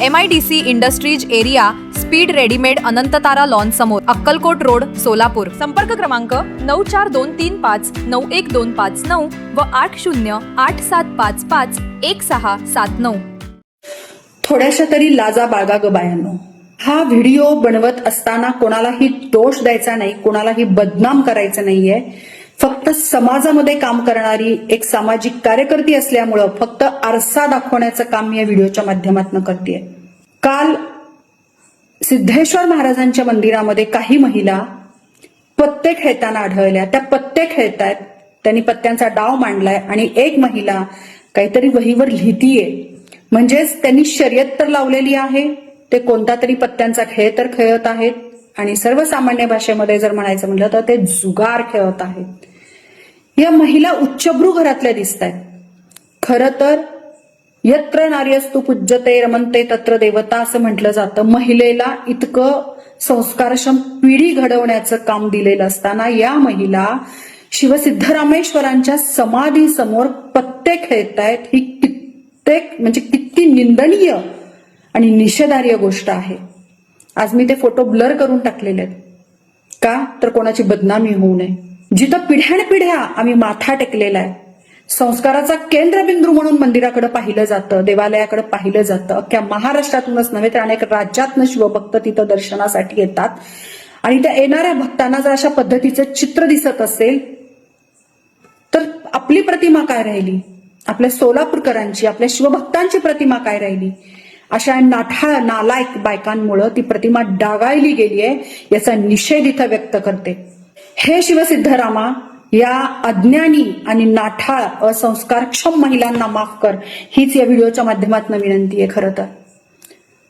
M I D C industries area speed readymade Anantatara lawn समोर Akkalkot road Solapur. संपर्क क्रमांक नऊ चार दोन तीन पाच नऊ एक दोन पाच नऊ व आठ शून्य आठ सात पाच पाच एक सहा सात नऊ. थोड्याशा तरी लाजा बाळगा ग बायांनो. हा व्हिडिओ बनवत असताना कोणालाही दोष द्यायचा नाही कोणालाही बदनाम करायचा नाहीये. फक्त समाजामध्ये काम करणारी एक सामाजिक कार्यकर्ती असल्यामुळं फक्त आरसा दाखवण्याचं काम मी या व्हिडिओच्या माध्यमातून करते काल सिद्धेश्वर महाराजांच्या मंदिरामध्ये काही महिला पत्ते खेळताना आढळल्या. त्या पत्ते खेळतायत त्यांनी पत्त्यांचा डाव मांडलाय आणि एक महिला काहीतरी वहीवर लिहितीये. म्हणजेच त्यांनी शर्यत तर लावलेली आहे ते कोणता तरी पत्त्यांचा खेळ तर खेळत आहेत. आणि सर्वसामान्य भाषेमध्ये जर म्हणायचं म्हटलं तर ते जुगार खेळत आहेत. या महिला उच्चभ्रू घरातल्या दिसत आहेत खर तर यत्र नार्यस्तु पूज्यते रमनते तत्र देवता असं म्हटलं जातं. महिलेला इतकं संस्कारक्षम पिढी घडवण्याचं काम दिलेलं असताना या महिला शिवसिद्धरामेश्वरांच्या समाधी समोर पत्ते खेळतायत. ही कित्येक म्हणजे किती निंदनीय आणि निषेधार्य गोष्ट आहे. आज मी ते फोटो ब्लर करून टाकलेले आहेत. का? तर कोणाची बदनामी होऊ नये. जिथं पिढ्यानपिढ्या आम्ही माथा टेकलेला आहे. संस्काराचा केंद्रबिंदू म्हणून मंदिराकडे पाहिलं जातं देवालयाकडे पाहिलं जातं. अख्ख्या महाराष्ट्रातूनच नव्हे तर अनेक राज्यातनं शिवभक्त तिथं दर्शनासाठी येतात. आणि त्या येणाऱ्या भक्तांना जर अशा पद्धतीचं चित्र दिसत असेल तर आपली प्रतिमा काय राहिली? आपल्या सोलापूरकरांची आपल्या शिवभक्तांची प्रतिमा काय राहिली? अशा नाठाळ नालायक बायकांमुळं ती प्रतिमा डागाळली गेली आहे याचा निषेध इथं व्यक्त करते. हे शिवसिद्धरामा या अज्ञानी आणि नाठाळ असंस्कारक्षम महिलांना माफ कर हीच या व्हिडिओच्या माध्यमातून विनंती आहे खरं तर.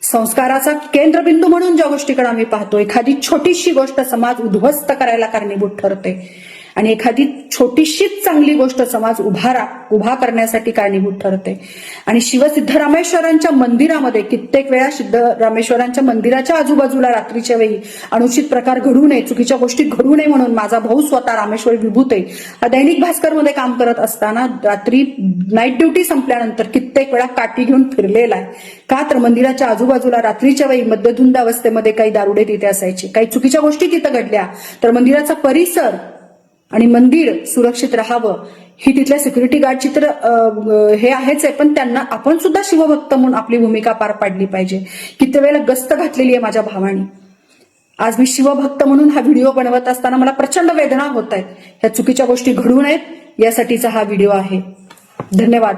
संस्काराचा केंद्रबिंदू म्हणून ज्या गोष्टीकडे आम्ही पाहतो एखादी छोटीशी गोष्ट समाज उद्ध्वस्त करायला कारणीभूत ठरते. आणि एखादी छोटीशीच चांगली गोष्ट समाज उभा रा उभा करण्यासाठी कारणीभूत ठरते? आणि शिवसिद्धरामेश्वरांच्या मंदिरामध्ये कित्येक वेळा सिद्ध रामेश्वरांच्या मंदिराच्या आजूबाजूला रात्रीच्या वेळी अनुचित प्रकार घडू नये चुकीच्या गोष्टी घडू नये म्हणून माझा भाऊ स्वतः रामेश्वर विभूते हा दैनिक भास्करमध्ये काम करत असताना रात्री नाईट ड्युटी संपल्यानंतर कित्येक वेळा काठी घेऊन फिरलेला आहे. का तर मंदिराच्या आजूबाजूला रात्रीच्या वेळी मध्यधुंद अवस्थेमध्ये काही दारुडे तिथे असायचे. काही चुकीच्या गोष्टी तिथं घडल्या. तर मंदिराचा परिसर आणि मंदिर सुरक्षित राहावं. ही तिथल्या सिक्युरिटी गार्डची तर हे आहेच आहे पण त्यांना आपण सुद्धा शिवभक्त म्हणून आपली भूमिका पार पाडली पाहिजे. किती वेळेला गस्त घातलेली आहे माझ्या भावानी. आज मी शिवभक्त म्हणून हा व्हिडिओ बनवत असताना मला प्रचंड वेदना होत आहेत. ह्या चुकीच्या गोष्टी घडू नयेत यासाठीचा हा व्हिडिओ आहे. धन्यवाद.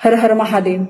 हर हर महादेव.